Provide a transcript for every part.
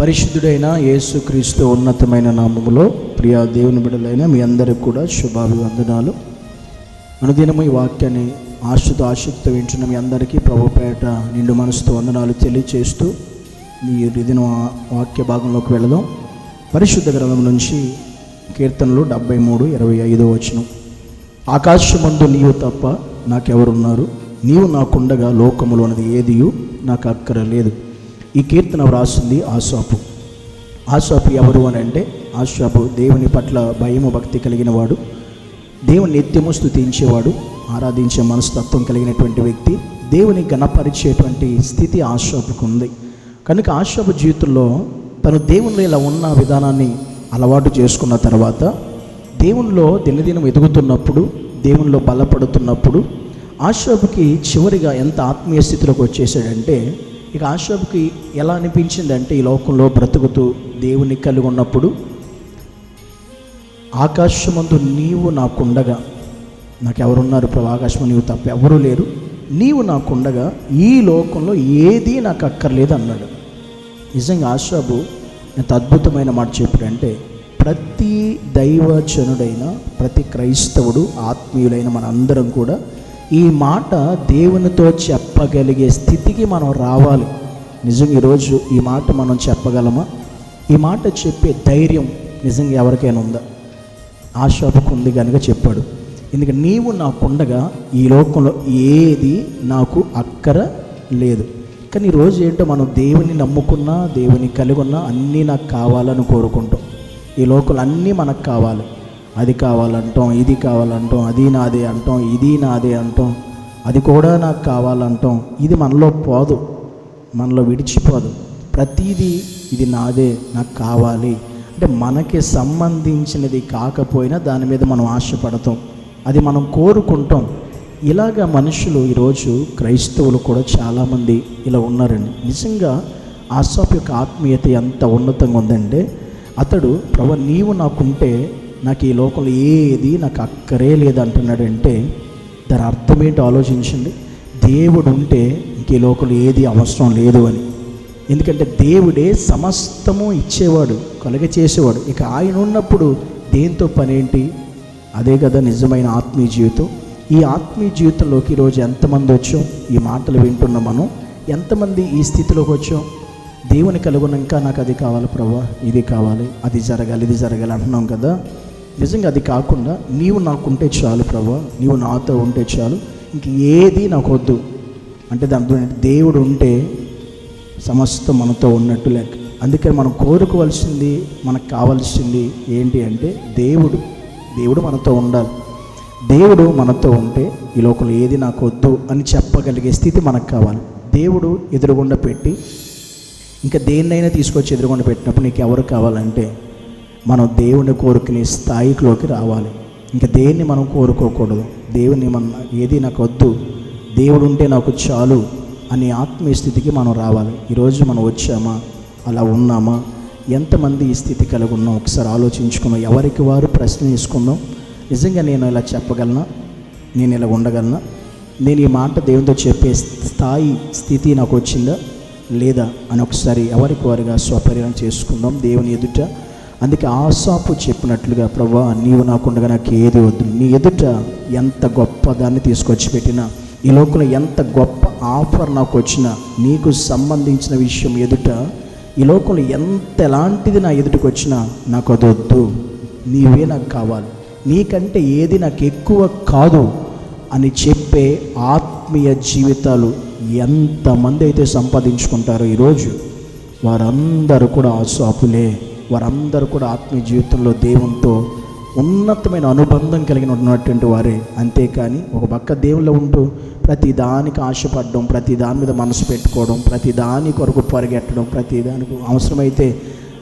పరిశుద్ధుడైన యేసుక్రీస్తు ఉన్నతమైన నామములో ప్రియ దేవుని బిడలైన మీ అందరికి కూడా శుభాభివందనాలు. అనుదినము ఈ వాక్యాన్ని ఆశతో ఆసక్తి వింటున్న మీ అందరికీ ప్రభుపేట నిండు మనసుతో వందనాలు తెలియచేస్తూ ఈ దిన వాక్య భాగంలోకి వెళదాం. పరిశుద్ధ గ్రంథం నుంచి కీర్తనలు డెబ్బై మూడు ఇరవై ఐదో వచనం. ఆకాశమందు నీవు తప్ప నాకెవరున్నారు? నీవు నాకుండగా లోకములో ఉన్నది ఏదియు నాకు అక్కర లేదు ఈ కీర్తన వ్రాసింది ఆశాపు. ఆశాపు ఎవరు అని అంటే ఆశాపు దేవుని పట్ల భయము భక్తి కలిగిన వాడు. దేవుని నిత్యము స్థుతించేవాడు ఆరాధించే మనస్తత్వం కలిగినటువంటి వ్యక్తి. దేవుని గణపరిచేటువంటి స్థితి ఆశాపుకు ఉంది కనుక ఆశాపు జీవితంలో తను దేవునిలో ఇలా ఉన్న విధానాన్ని అలవాటు చేసుకున్న తర్వాత దేవునిలో దినదినం ఎదుగుతున్నప్పుడు దేవునిలో బలపడుతున్నప్పుడు ఆశాపుకి చివరిగా ఎంత ఆత్మీయ స్థితిలోకి వచ్చేసాడంటే ఇక ఆశాపుకి ఎలా అనిపించిందంటే ఈ లోకంలో బ్రతుకుతూ దేవుని కలిగి ఉన్నప్పుడు ఆకాశమందు నీవు నాకుండగా నాకెవరున్నారు ప్రభు? ఆకాశం నీవు తప్ప ఎవరూ లేరు. నీవు నాకుండగా ఈ లోకంలో ఏది నాకు అక్కర్లేదు అన్నాడు. నిజంగా ఆశాబు ఎంత అద్భుతమైన మాట చెప్పాడంటే ప్రతి దైవజనుడైన ప్రతి క్రైస్తవుడు ఆత్మీయులైన మనందరం కూడా ఈ మాట దేవునితో చెప్పగలిగే స్థితికి మనం రావాలి. నిజంగా ఈరోజు ఈ మాట మనం చెప్పగలమా? ఈ మాట చెప్పే ధైర్యం నిజంగా ఎవరికైనా ఉందా? ఆశాపుకు ఉంది కనుక చెప్పాడు. ఎందుకంటే నీవు నాకుండగా ఈ లోకంలో ఏది నాకు అక్కర లేదు. కానీ ఈరోజు ఏంటో మనం దేవుని నమ్ముకున్నా దేవుని కలిగి ఉన్నా అన్నీ నాకు కావాలని కోరుకుంటాం. ఈ లోకంలో అన్నీ మనకు కావాలి. అది కావాలంటాం ఇది కావాలంటాం అది నాదే అంటాం ఇది నాదే అంటాం అది కూడా నాకు కావాలంటాం. ఇది మనలో పోదు మనలో విడిచిపోదు. ప్రతిదీ ఇది నాదే నాకు కావాలి. అంటే మనకి సంబంధించినది కాకపోయినా దాని మీద మనం ఆశపడతాం. అది మనం కోరుకుంటాం. ఇలాగ మనుషులు ఈరోజు క్రైస్తవులు కూడా చాలామంది ఇలా ఉన్నారండి. నిజంగా ఆసాప్ యొక్క ఆత్మీయత ఎంత ఉన్నతంగా ఉందంటే అతడు ప్రభు నీవు నాకుంటే నాకు ఈ లోకంలో ఏది నాకు అక్కరే లేదంటున్నాడంటే దాని అర్థం ఏంటో ఆలోచించండి. దేవుడు ఉంటే ఇంక ఈ లోకంలో ఏది అవసరం లేదు అని. ఎందుకంటే దేవుడే సమస్తము ఇచ్చేవాడు కలుగ చేసేవాడు. ఇక ఆయన ఉన్నప్పుడు దేంతో పనేంటి? అదే కదా నిజమైన ఆత్మీయ జీవితం. ఈ ఆత్మీయ జీవితంలోకి ఈరోజు ఎంతమంది వచ్చాం? ఈ మాటలు వింటున్న మనం ఎంతమంది ఈ స్థితిలోకి వచ్చాం? దేవుని కలుగునాక నాకు అది కావాలి ప్రభా ఇది కావాలి అది జరగాలి ఇది జరగాలి అంటున్నాం కదా. నిజంగా అది కాకుండా నీవు నాకుంటే చాలు ప్రభా నీవు నాతో ఉంటే చాలు. ఇంక ఏది నాకు వద్దు అంటే దాని దేవుడు ఉంటే సమస్తం మనతో ఉన్నట్టు లెక్క. అందుకని మనం కోరుకోవాల్సింది మనకు కావాల్సింది ఏంటి అంటే దేవుడు. దేవుడు మనతో ఉండాలి. దేవుడు మనతో ఉంటే ఈ లోకంలో ఏది నాకు వద్దు అని చెప్పగలిగే స్థితి మనకు కావాలి. దేవుడు ఎదురుగుండా పెట్టి ఇంకా దేన్నైనా తీసుకొచ్చి ఎదురుగుండా పెట్టినప్పుడు నీకు ఎవరు కావాలంటే మనం దేవుని కోరుకునే స్థాయిలోకి రావాలి. ఇంకా దేన్ని మనం కోరుకోకూడదు? దేవుని మన ఏది నాకు వద్దు దేవుడు ఉంటే నాకు చాలు అనే ఆత్మీయ స్థితికి మనం రావాలి. ఈరోజు మనం వచ్చామా? అలా ఉన్నామా? ఎంతమంది ఈ స్థితి కలిగి ఉన్నాం? ఒకసారి ఆలోచించుకుందాం. ఎవరికి వారు ప్రశ్న తీసుకుందాం నిజంగా నేను ఇలా చెప్పగలనా? నేను ఇలా ఉండగలనా? నేను ఈ మాట దేవునితో చెప్పే స్థాయి స్థితి నాకు వచ్చిందా? లేదా? అని ఒకసారి ఎవరికి వారిగా స్వపరిణం చేసుకుందాం. దేవుని ఎదుట అందుకే ఆశాపు చెప్పినట్లుగా ప్రభా నీవు నాకుండగా నాకు ఏది వద్దు. నీ ఎదుట ఎంత గొప్ప దాన్ని తీసుకొచ్చి పెట్టినా ఈ లోకంలో ఎంత గొప్ప ఆఫర్ నాకు వచ్చినా నీకు సంబంధించిన విషయం ఎదుట ఈ లోకంలో ఎంత ఎలాంటిది నా ఎదుటికి వచ్చినా నాకు అది వద్దు. నీవే నాకు కావాలి. నీకంటే ఏది నాకు ఎక్కువ కాదు అని చెప్పే ఆత్మీయ జీవితాలు ఎంతమంది అయితే సంపాదించుకుంటారో ఈరోజు వారందరూ కూడా ఆశాపులే వారందరూ కూడా ఆత్మీయ జీవితంలో దేవునితో ఉన్నతమైన అనుబంధం కలిగిన ఉన్నటువంటి వారే. అంతేకాని ఒక పక్క దేవుళ్ళు ఉంటూ ప్రతి దానికి ఆశపడడం ప్రతి దాని మీద మనసు పెట్టుకోవడం ప్రతి దాని కొరకు పరిగెట్టడం ప్రతి దానికి అవసరమైతే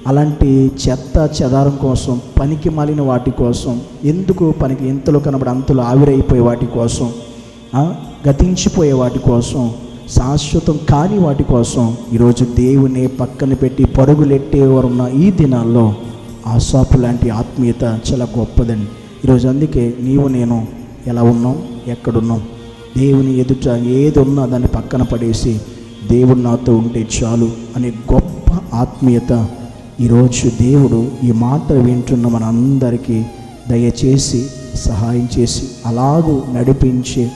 అలాంటి చెత్త చెదారం కోసం పనికి మాలిన వాటి కోసం ఎందుకు పనికి ఎంతలో కనబడి అంతలో ఆవిరైపోయే వాటి కోసం గతించిపోయే వాటి కోసం శాశ్వతం కాని వాటి కోసం ఈరోజు దేవుని పక్కన పెట్టి పరుగులెట్టేవారు ఉన్న ఈ దినాల్లో ఆశాపు లాంటి ఆత్మీయత చాలా గొప్పదండి. ఈరోజు అందుకే నీవు నేను ఎలా ఉన్నాం ఎక్కడున్నాం దేవుని ఎదుట ఏది ఉన్నా దాన్ని పక్కన పడేసి దేవుడు నాతో ఉంటే చాలు అనే గొప్ప ఆత్మీయత ఈరోజు దేవుడు ఈ మాట వింటున్న మనందరికీ దయచేసి సహాయం చేసి అలాగూ నడిపించే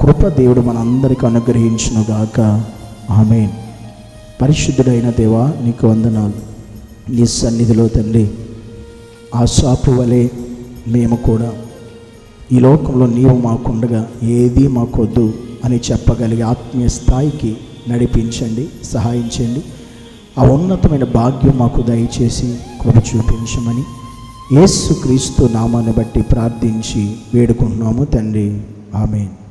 కృప దేవుడు మనందరికీ అనుగ్రహించునుగాక ఆమెన్. పరిశుద్ధుడైన దేవా నీకు వందనాలు. నీ సన్నిధిలో తండ్రి ఆ షాపు వలె మేము కూడా ఈ లోకంలో నీవు మాకుండగా ఏది మాకొద్దు అని చెప్పగలిగే ఆత్మీయ స్థాయికి నడిపించండి సహాయించండి ఆ ఉన్నతమైన భాగ్యం మాకు దయచేసి కృప చూపించమని యేసుక్రీస్తు నామాన్ని బట్టి ప్రార్థించి వేడుకుంటున్నాము తండ్రి. ఆమెన్.